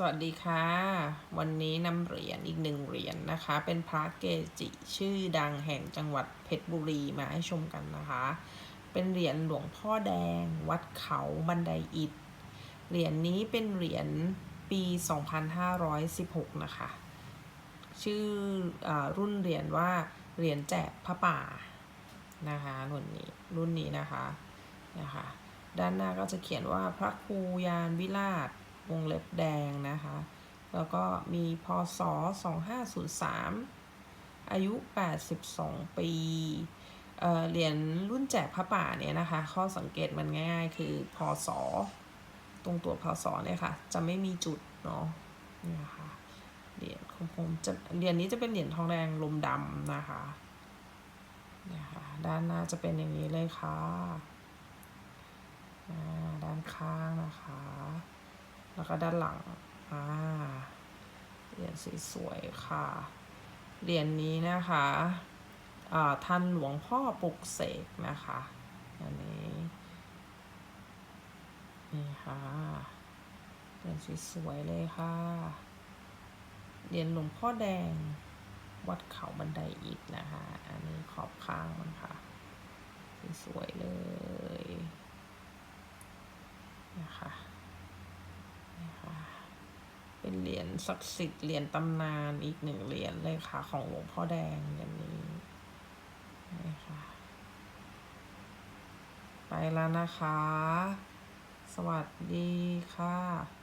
สวัสดีค่ะ วันนี้นำเหรียญอีกหนึ่งเหรียญนะคะ เป็นพระเกจิชื่อดังแห่งจังหวัดเพชรบุรีมาให้ชมกันนะคะ เป็นเหรียญหลวงพ่อแดง วัดเขาบันไดอิฐเหรียญนี้เป็นเหรียญปี 2516 นะคะ ชื่ออรุ่นเหรียญว่าเหรียญแจกพระป่านะคะรุ่นนี้รุ่นนี้นะคะนะคะ ด้านหน้าก็จะเขียนว่าพระครูยานวิราช วงเล็บแดงนะคะ แล้วก็มีพศ 2503 อายุ 82 ปีเอ่อเหรียญรุ่นแจกพระป่าเนี่ยนะคะ ข้อสังเกตมันง่ายๆ คือพศ ตรงตัวพศเนี่ยค่ะ จะไม่มีจุดเนาะนี่นะคะเหรียญของผมจะเหรียญนี้จะเป็นเหรียญทองแดงลมดำนะคะนี่ค่ะด้านหน้าจะเป็นอย่างนี้เลยค่ะด้านข้างนะคะ แล้วก็ด้านหลัง อ่า เหรียญสวยๆค่ะ เหรียญนี้นะคะอ่าท่านหลวงพ่อปลุกเสกนะคะ อันนี้ นี่ค่ะเหรียญสวยๆเลยค่ะ เหรียญหลวงพ่อแดง วัดเขาบันไดอิฐนะคะ อันนี้ขอบข้างมันค่ะ สวยๆเลย นะคะนะคะ เป็นเหรียญศักดิ์สิทธิ์เหรียญตำนานอีกหนึ่งเหรียญเลยค่ะ ของหลวงพ่อแดงอย่างนี้นะคะไปแล้วนะคะ สวัสดีค่ะ